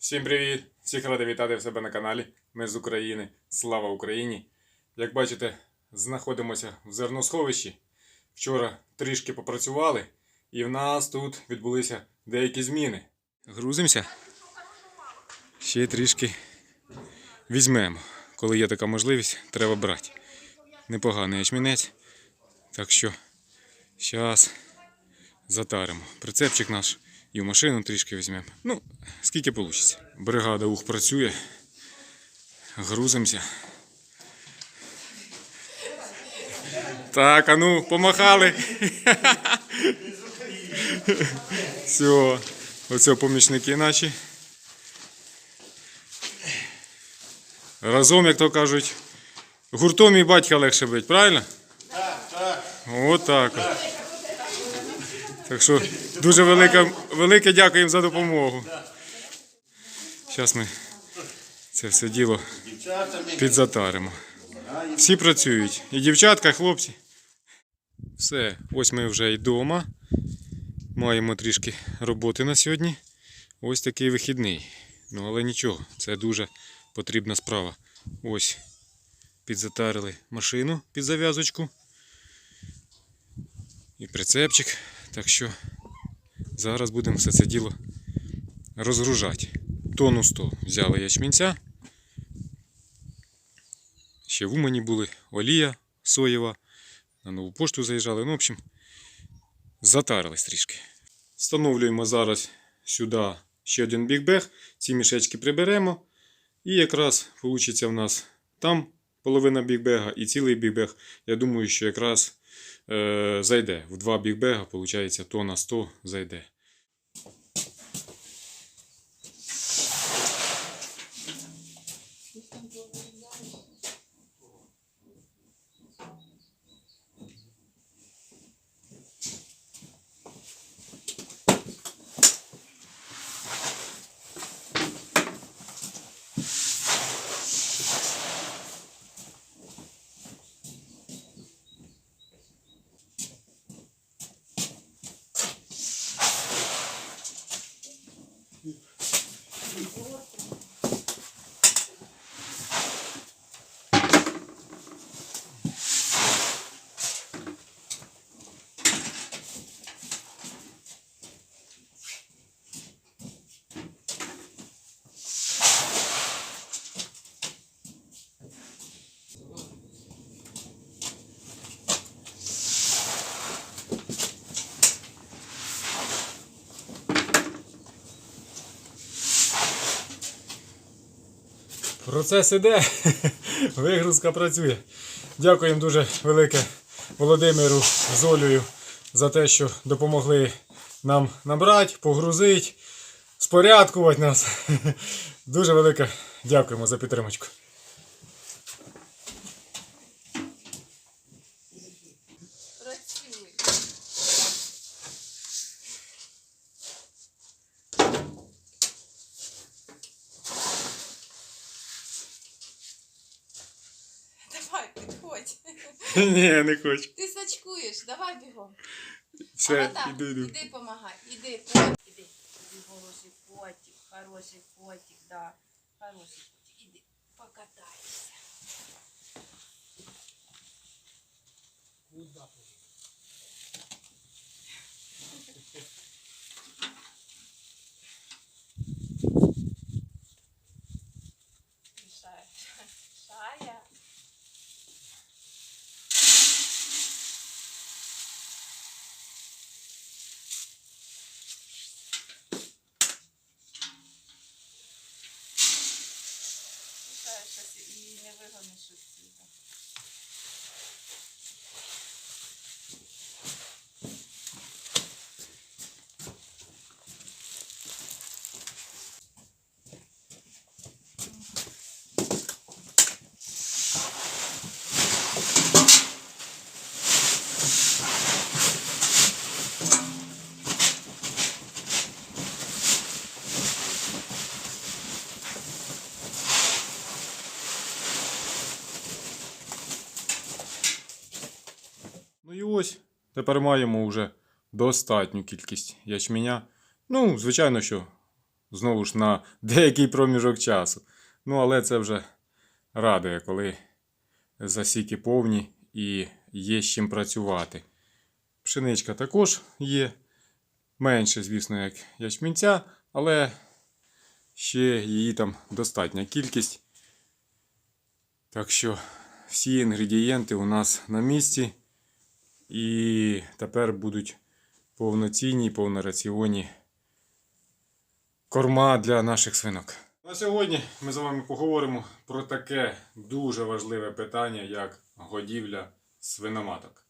Всім привіт! Всіх радий вітати в себе на каналі. Ми з України. Слава Україні! Як бачите, знаходимося в зерносховищі. Вчора трішки попрацювали, і в нас тут відбулися деякі зміни. Грузимося. Ще трішки візьмемо. Коли є така можливість, треба брати. Непоганий ячмінець. Так що зараз затаримо. Прицепчик наш і в машину трішки візьмемо. Ну, скільки вийде. Бригада ух працює. Грузимося. Так, а ну, помахали. Все. Оце помічники наші. Разом, як то кажуть, гуртом і батька легше бить, правильно? Так, так. Отак. Так що дуже велике, велике дякуємо за допомогу. Зараз ми це все діло підзатаримо. Всі працюють. І дівчатка, і хлопці. Все, ось ми вже й вдома. Маємо трішки роботи на сьогодні. Ось такий вихідний. Ну, але нічого, це дуже потрібна справа. Ось підзатарили машину під зав'язочку. І прицепчик. Так що зараз будемо все це діло розгружати. Тону 100 взяли ячмінця. Ще в Умані були олія соєва. На нову пошту заїжджали. Ну, в общем, затарились трішки. Встановлюємо зараз сюди ще один бігбег. Ці мішечки приберемо. І якраз вийде в нас там половина бігбега і цілий бігбег. Я думаю, що якраз зайде. В два бігбега, виходить, на 100 зайде. Процес іде, вигрузка працює. Дякуємо дуже велике Володимиру з Олею за те, що допомогли нам набрати, погрузити, спорядкувати нас. Дуже велике дякуємо за підтримку. Ні, не хочу. Ти сачкуєш, давай бігом. Все, Отак, іду, іду. Іди помагай, іди, потик, іди. Іди, хороший потик, хороший котик, да. Хороший потик, іди, покатайся. Шая, шая. Шая щас і не вигониш отсюда. Ну і ось. Тепер маємо вже достатню кількість ячменя. Ну, звичайно, що знову ж на деякий проміжок часу. Ну, але це вже радує, коли засіки повні і є з чим працювати. Пшеничка також є. Менше, звісно, як ячмінця, але ще її там достатня кількість. Так що всі інгредієнти у нас на місці. І тепер будуть повноцінні, повнораціонні корма для наших свинок. На сьогодні ми з вами поговоримо про таке дуже важливе питання, як годівля свиноматок.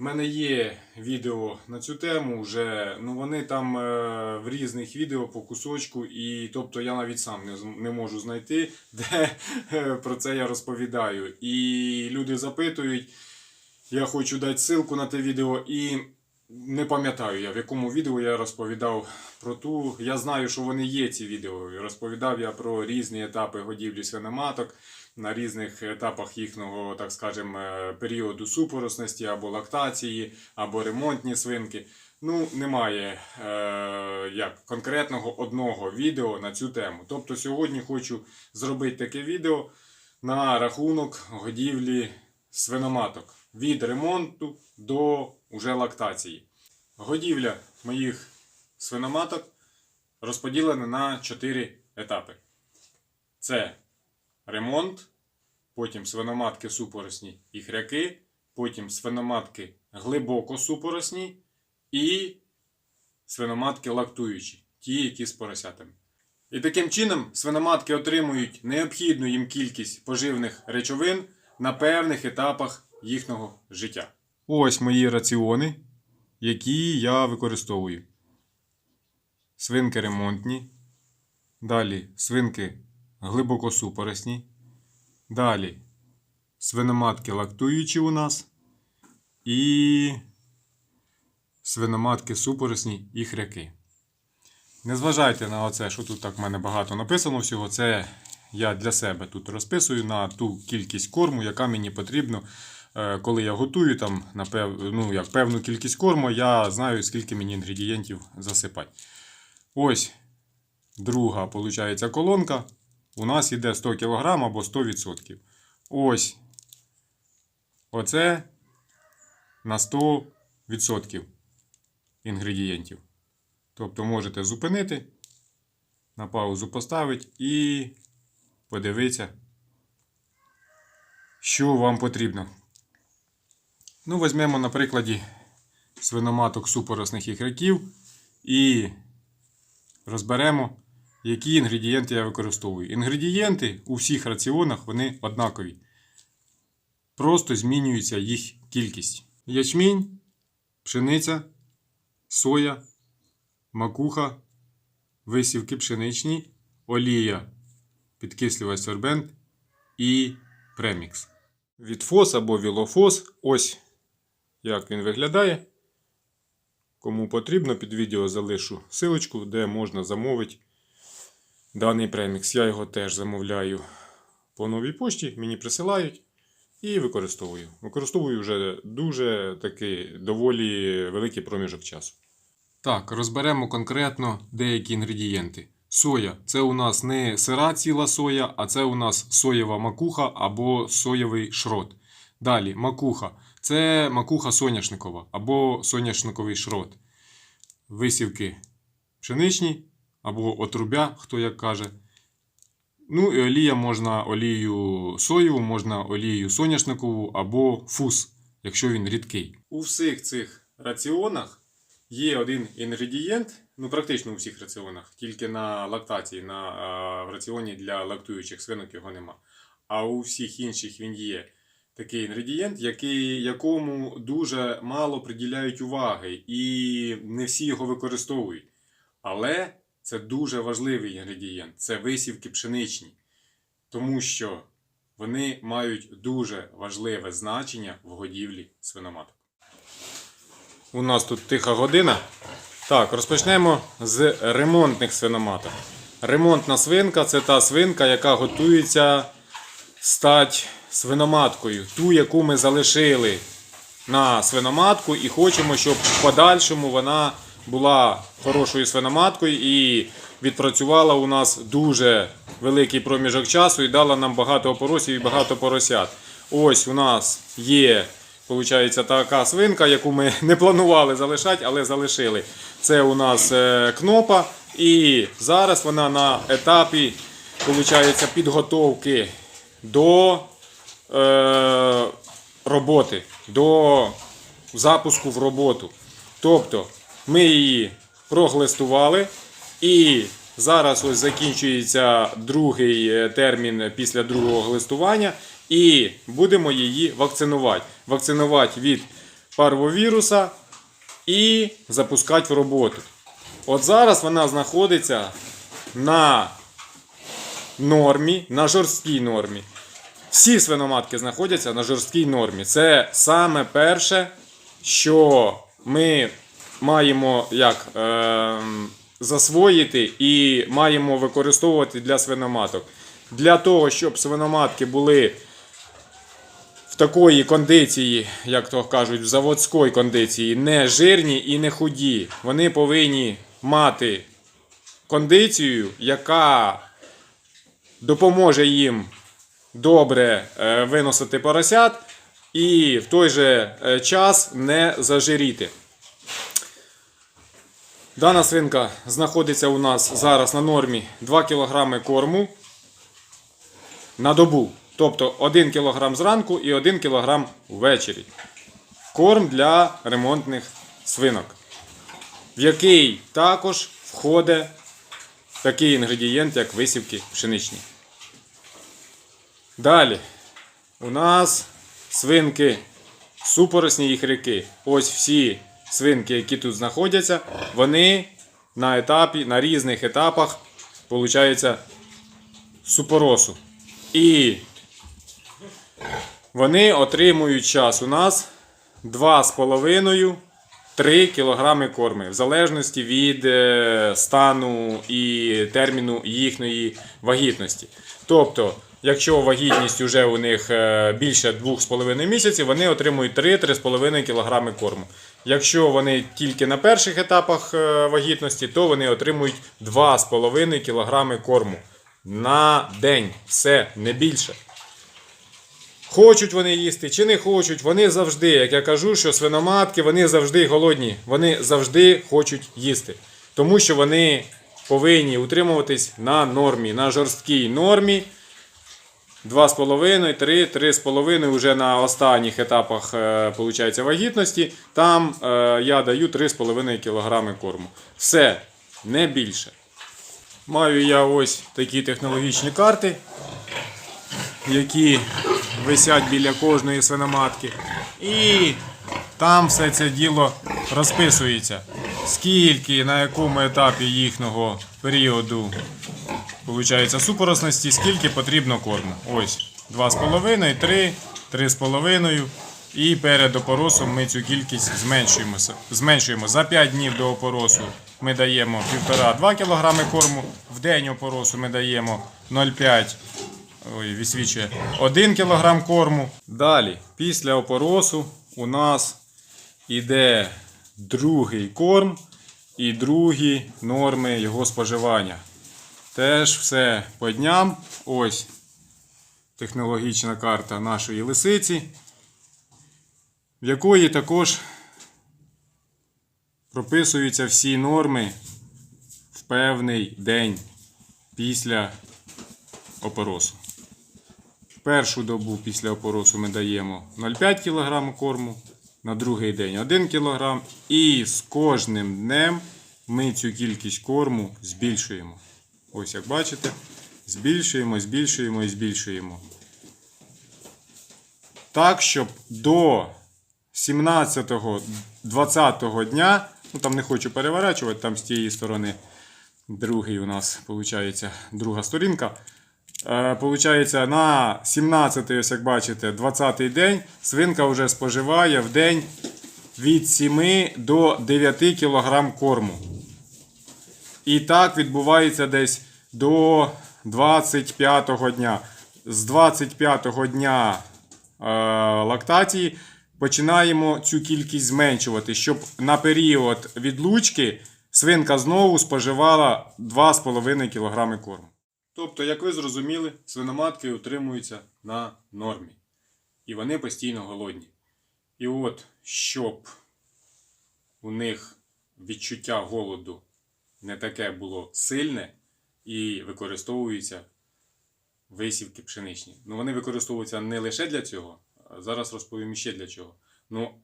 У мене є відео на цю тему вже, ну вони там е, в різних відео по кусочку, і тобто я навіть сам не, не можу знайти, де е, про це я розповідаю. І люди запитують, я хочу дати ссылку на те відео, і не пам'ятаю я, в якому відео я розповідав про ту. Я знаю, що вони є ці відео. Розповідав я про різні етапи годівлі свиноматок на різних етапах їхнього, так скажемо, е, періоду супоросності або лактації, або ремонтні свинки. Ну, немає е, як конкретного одного відео на цю тему. Тобто сьогодні хочу зробити таке відео на рахунок годівлі свиноматок від ремонту до уже лактації. Годівля моїх свиноматок розподілена на 4 етапи. Це ремонт, потім свиноматки супоросні і хряки, потім свиноматки глибоко супоросні і свиноматки лактуючі, ті, які з поросятами. І таким чином свиноматки отримують необхідну їм кількість поживних речовин на певних етапах їхнього життя. Ось мої раціони, які я використовую. Свинки ремонтні. Далі свинки глибокосупоросні. Далі свиноматки лактуючі у нас. І свиноматки супоросні і хряки. Не зважайте на оце, що тут так в мене багато написано всього. Це я для себе тут розписую на ту кількість корму, яка мені потрібна. Е, Коли я готую там, напев... ну, як певну кількість корму, я знаю, скільки мені інгредієнтів засипати. Ось друга, виходить, колонка. У нас йде 100 кг або 100%. Ось. Оце на 100% інгредієнтів. Тобто можете зупинити, на паузу поставити і подивитися, що вам потрібно. Ну, візьмемо на прикладі свиноматок супоросних ігроків і розберемо, які інгредієнти я використовую. Інгредієнти у всіх раціонах вони однакові. Просто змінюється їх кількість. Ячмінь, пшениця, соя, макуха, висівки пшеничні, олія, підкислювач сорбент і премікс. Відфос або вілофос. Ось як він виглядає. Кому потрібно, під відео залишу силочку, де можна замовити даний премікс. Я його теж замовляю по новій пошті, мені присилають і використовую. Використовую вже дуже такий доволі великий проміжок часу. Так, розберемо конкретно деякі інгредієнти. Соя це у нас не сира ціла соя, а це у нас соєва макуха або соєвий шрот. Далі макуха це макуха соняшникова або соняшниковий шрот. Висівки пшеничні або отрубя, хто як каже. Ну і олія можна олію соєву, можна олію соняшникову або фус, якщо він рідкий. У всіх цих раціонах є один інгредієнт, ну практично у всіх раціонах, тільки на лактації, на в раціоні для лактуючих свинок його нема. А у всіх інших він є такий інгредієнт, який, якому дуже мало приділяють уваги, і не всі його використовують. Але це дуже важливий інгредієнт це висівки пшеничні, тому що вони мають дуже важливе значення в годівлі свиноматок. У нас тут тиха година. Так, розпочнемо з ремонтних свиноматок. Ремонтна свинка це та свинка, яка готується стати свиноматкою. Ту, яку ми залишили на свиноматку, і хочемо, щоб в подальшому вона була хорошою свиноматкою і відпрацювала у нас дуже великий проміжок часу і дала нам багато опоросів і багато поросят. Ось у нас є, виходить, така свинка, яку ми не планували залишати, але залишили. Це у нас е, кнопа. І зараз вона на етапі підготовки до е, роботи, до запуску в роботу. Тобто ми її проглистували і зараз ось закінчується другий е, термін після другого глистування, і будемо її вакцинувати. Вакцинувати від парвовіруса і запускати в роботу. От зараз вона знаходиться на нормі, на жорсткій нормі. Всі свиноматки знаходяться на жорсткій нормі. Це саме перше, що ми маємо як, е, засвоїти і маємо використовувати для свиноматок. Для того, щоб свиноматки були в такої кондиції, як то кажуть, в заводської кондиції, не жирні і не худі. Вони повинні мати кондицію, яка допоможе їм добре е, виносити поросят і в той же е, час не зажиріти. Дана свинка знаходиться у нас зараз на нормі 2 кг корму на добу. Тобто 1 кг зранку і 1 кг ввечері. Корм для ремонтних свинок, в який також входить такий інгредієнт, як висівки пшеничні. Далі у нас свинки супоросні і хряки. Ось всі свинки, які тут знаходяться, вони на етапі, на різних етапах, виходить, супоросу. І вони отримують час у нас 2,5-3 кг корму, в залежності від е, стану і терміну їхньої вагітності. Тобто, якщо вагітність вже у них е, більше 2,5 місяців, вони отримують 3-3,5 кг корму. Якщо вони тільки на перших етапах е, вагітності, то вони отримують 2,5 кг корму на день. Все, не більше. Хочуть вони їсти чи не хочуть, вони завжди, як я кажу, що свиноматки, вони завжди голодні, вони завжди хочуть їсти. Тому що вони повинні утримуватись на нормі, на жорсткій нормі. 2,5, 3, 3,5 вже на останніх етапах е, получається, вагітності. Там е, я даю 3,5 кг корму. Все, не більше. Маю я ось такі технологічні карти які висять біля кожної свиноматки. І там все це діло розписується. Скільки, на якому етапі їхнього періоду виходить, супоросності, скільки потрібно корму. Ось 2,5, 3, 3,5. І перед опоросом ми цю кількість зменшуємо. зменшуємо. За 5 днів до опоросу ми даємо 1,5-2 кг корму. В день опоросу ми даємо 0,5 Ой, відсвічує 1 кг корму. Далі, після опоросу, у нас іде другий корм і другі норми його споживання. Теж все по дням. Ось технологічна карта нашої лисиці, в якої також прописуються всі норми в певний день після опоросу. Першу добу після опоросу ми даємо 0,5 кг корму, на другий день 1 кг. І з кожним днем ми цю кількість корму збільшуємо. Ось як бачите, збільшуємо, збільшуємо і збільшуємо. Так, щоб до 17-20 дня, ну там не хочу переворачувати, там з тієї сторони другий у нас виходить друга сторінка. Е, Получається, на 17, ось як бачите, 20-й день свинка вже споживає в день від 7 до 9 кг корму. І так відбувається десь до 25 дня. З 25 го дня е, лактації починаємо цю кількість зменшувати, щоб на період відлучки свинка знову споживала 2,5 кг корму. Тобто, як ви зрозуміли, свиноматки утримуються на нормі. І вони постійно голодні. І от, щоб у них відчуття голоду не таке було сильне, і використовуються висівки пшеничні. Ну, вони використовуються не лише для цього, зараз розповім ще для чого. Ну,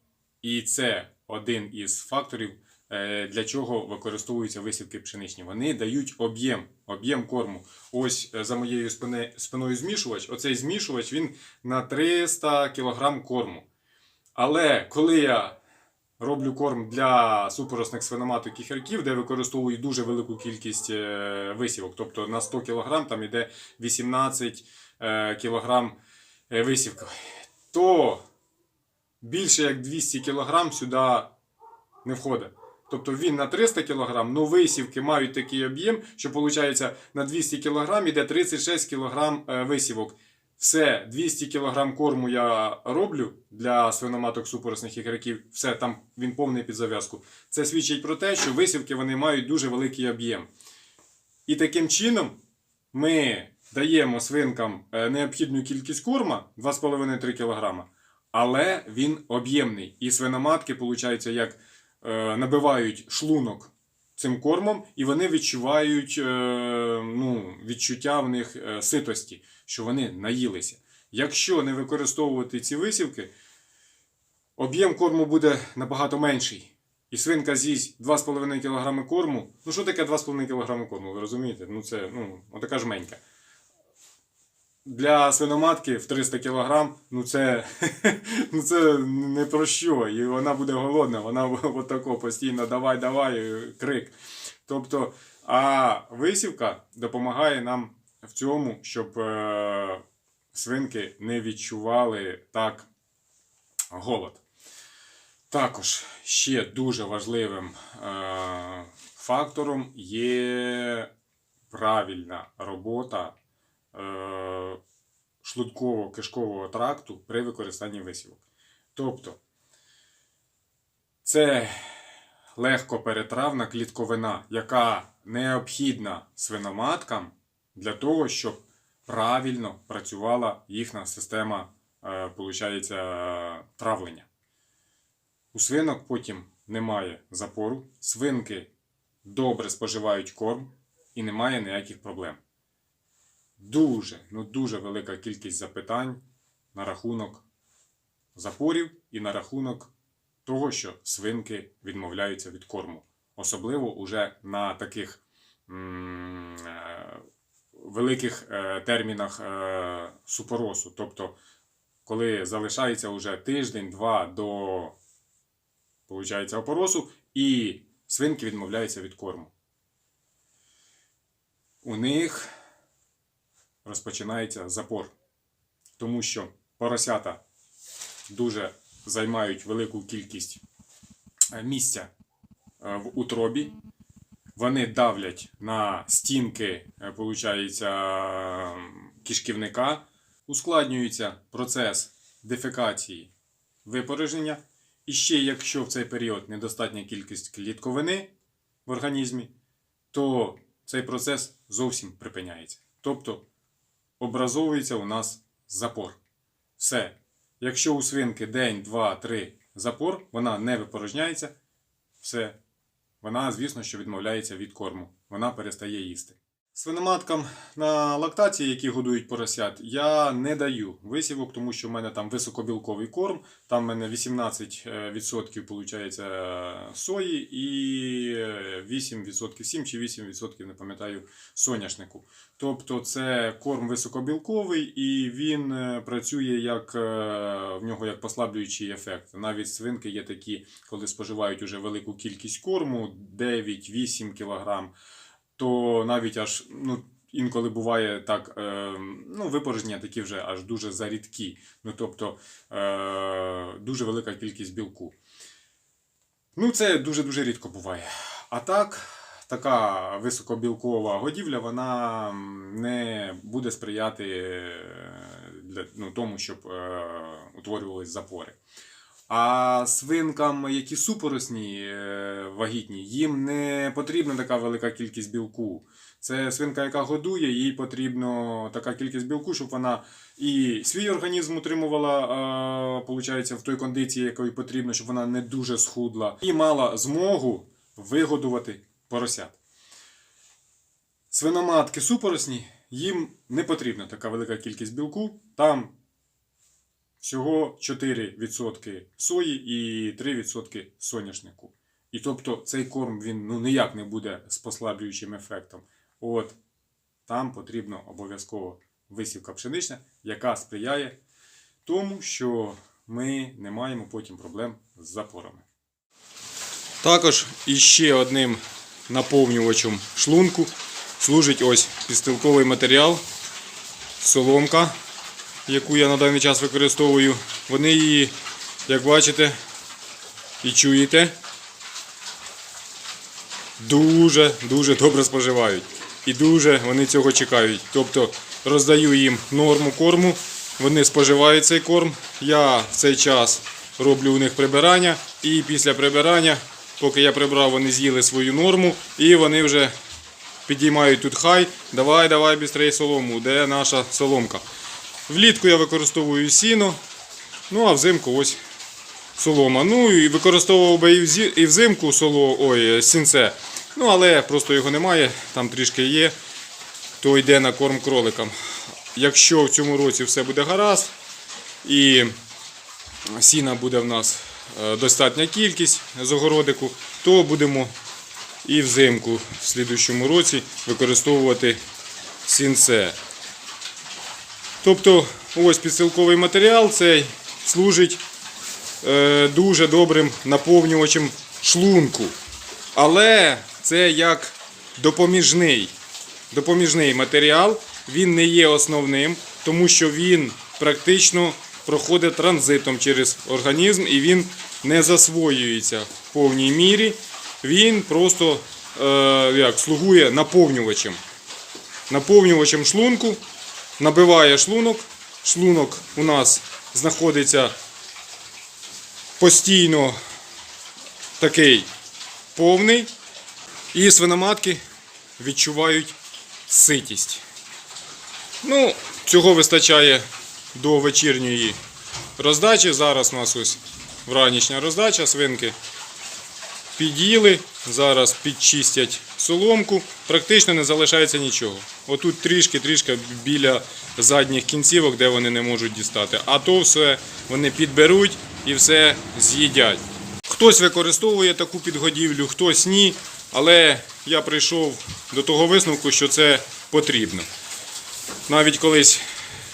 і це один із факторів, е, для чого використовуються висівки пшеничні. Вони дають об'єм, об'єм корму. Ось е, за моєю спиною змішувач. Оцей змішувач він на 300 кг корму. Але коли я роблю корм для супоросних свиноматок і херків, де використовую дуже велику кількість е, висівок, тобто на 100 кг там йде 18 е, кг висівка, то більше як 200 кг сюди не входить. Тобто він на 300 кг, ну висівки мають такий об'єм, що виходить на 200 кг йде 36 кг висівок. Все, 200 кг корму я роблю для свиноматок супоросних ігроків. Все, там він повний під зав'язку. Це свідчить про те, що висівки вони мають дуже великий об'єм. І таким чином ми даємо свинкам е, необхідну кількість корма 2,5-3 кг, але він об'ємний. І свиноматки, виходить, як е, набивають шлунок цим кормом, і вони відчувають е, ну, відчуття в них е, ситості, що вони наїлися. Якщо не використовувати ці висівки, об'єм корму буде набагато менший. І свинка з'їсть 2,5 кг корму. Ну, що таке 2,5 кг корму? Ви розумієте? Ну, це ну, отака жменька. Для свиноматки в 300 кг, ну це, ну це не про що. І вона буде голодна, вона отако постійно давай, давай, крик. Тобто, а висівка допомагає нам в цьому, щоб е, свинки не відчували так голод. Також ще дуже важливим е, фактором є правильна робота е, шлунково-кишкового тракту при використанні висівок. Тобто, це легкоперетравна клітковина, яка необхідна свиноматкам для того, щоб правильно працювала їхня система е, травлення. У свинок потім немає запору, свинки добре споживають корм і немає ніяких проблем. Дуже, ну дуже велика кількість запитань на рахунок запорів і на рахунок того, що свинки відмовляються від корму. Особливо уже на таких е, великих е, термінах е, супоросу. Тобто, коли залишається вже тиждень-два до получається, опоросу, і свинки відмовляються від корму. У них розпочинається запор, тому що поросята дуже займають велику кількість е, місця е, в утробі. Вони давлять на стінки, е, кишківника, ускладнюється процес дефекації випорожнення. І ще якщо в цей період недостатня кількість клітковини в організмі, то цей процес зовсім припиняється. Тобто образовується у нас запор. Все. Якщо у свинки день, два, три запор, вона не випорожняється, все. Вона, звісно, що відмовляється від корму. Вона перестає їсти. Свиноматкам на лактації, які годують поросят, я не даю висівок, тому що в мене там високобілковий корм, там в мене 18% виходить сої і 8%, 7 чи 8%, не пам'ятаю, соняшнику. Тобто це корм високобілковий і він е, працює як е, в нього як послаблюючий ефект. Навіть свинки є такі, коли споживають уже велику кількість корму, 9-8 кг то навіть аж ну, інколи буває так, е, ну, випорожнення такі вже аж дуже зарідкі. Ну, тобто е, дуже велика кількість білку. Ну, це дуже-дуже рідко буває. А так, така високобілкова годівля, вона не буде сприяти е, для, ну, тому, щоб е, утворювались запори. А свинкам, які супоросні е, вагітні, їм не потрібна така велика кількість білку. Це свинка, яка годує, їй потрібна така кількість білку, щоб вона і свій організм утримувала, е, в той кондиції, якої потрібно, щоб вона не дуже схудла, і мала змогу вигодувати поросят. Свиноматки супоросні, їм не потрібна така велика кількість білку. Там всього 4% сої і 3% соняшнику. І тобто цей корм він ну, ніяк не буде з послаблюючим ефектом. От там потрібно обов'язково висівка пшенична, яка сприяє тому, що ми не маємо потім проблем з запорами. Також іще одним наповнювачем шлунку служить ось підстилковий матеріал, соломка, яку я на даний час використовую. Вони її, як бачите і чуєте, дуже дуже добре споживають. І дуже вони цього чекають. Тобто роздаю їм норму корму, вони споживають цей корм. Я в цей час роблю у них прибирання, і після прибирання, поки я прибрав, вони з'їли свою норму, і вони вже підіймають тут хай. Давай, давай, бістрей солому, де наша соломка. Влітку я використовую сіно, ну а взимку ось солома. Ну і використовував би і взимку соло, ой, сінце. Ну, але просто його немає, там трішки є, то йде на корм кроликам. Якщо в цьому році все буде гаразд і сіна буде в нас е, достатня кількість з огородику, то будемо і взимку в слідущому році використовувати сінце. Тобто ось підсилковий матеріал цей служить е, дуже добрим наповнювачем шлунку. Але це як допоміжний, допоміжний матеріал, він не є основним, тому що він практично проходить транзитом через організм і він не засвоюється в повній мірі. Він просто е, як, слугує наповнювачем. Наповнювачем шлунку, набиває шлунок. Шлунок у нас знаходиться постійно такий повний, і свиноматки відчувають ситість. Ну, цього вистачає до вечірньої роздачі. Зараз у нас ось вранішня роздача свинки. Під'їли, зараз підчистять соломку, практично не залишається нічого. Отут трішки-трішки біля задніх кінцівок, де вони не можуть дістати. А то все вони підберуть і все з'їдять. Хтось використовує таку підгодівлю, хтось ні. Але я прийшов до того висновку, що це потрібно. Навіть колись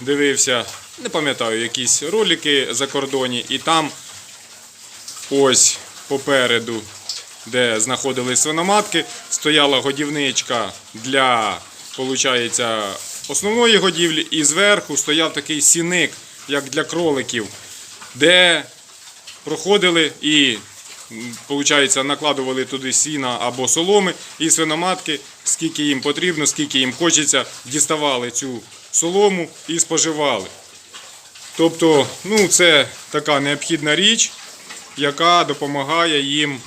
дивився, не пам'ятаю, якісь ролики за кордоні, і там ось попереду, де знаходились свиноматки, стояла годівничка для, получається, основної годівлі, і зверху стояв такий сіник, як для кроликів, де проходили і, получається, накладували туди сіна або соломи, і свиноматки, скільки їм потрібно, скільки їм хочеться, діставали цю солому і споживали. Тобто, ну, це така необхідна річ, яка допомагає їм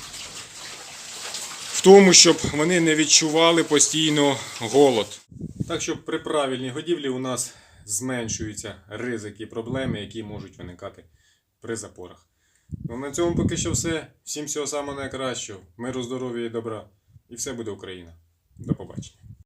тому, щоб вони не відчували постійно голод. Так що при правильній годівлі у нас зменшуються ризики і проблеми, які можуть виникати при запорах. Ну, на цьому поки що все. Всім всього самого найкращого. Миру, здоров'я і добра. І все буде Україна. До побачення.